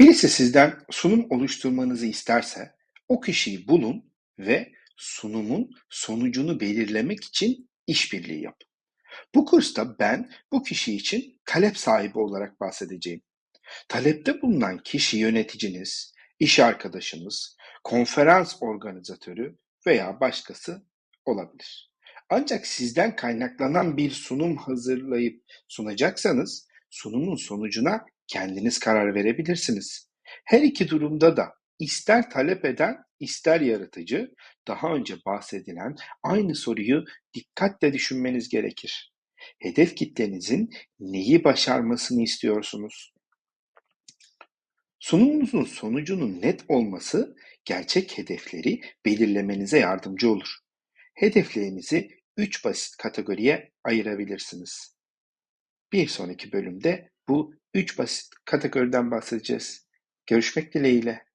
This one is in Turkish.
Birisi sizden sunum oluşturmanızı isterse o kişiyi bulun ve sunumun sonucunu belirlemek için işbirliği yapın. Bu kursta ben bu kişi için talep sahibi olarak bahsedeceğim. Talepte bulunan kişi yöneticiniz, iş arkadaşınız, konferans organizatörü veya başkası olabilir. Ancak sizden kaynaklanan bir sunum hazırlayıp sunacaksanız sunumun sonucuna kendiniz karar verebilirsiniz. Her iki durumda da ister talep eden ister yaratıcı daha önce bahsedilen aynı soruyu dikkatle düşünmeniz gerekir. Hedef kitlenizin neyi başarmasını istiyorsunuz? Sunumunuzun sonucunun net olması gerçek hedefleri belirlemenize yardımcı olur. Hedeflerinizi üç basit kategoriye ayırabilirsiniz. Bir sonraki bölümde bu üç basit kategoriden bahsedeceğiz. Görüşmek dileğiyle.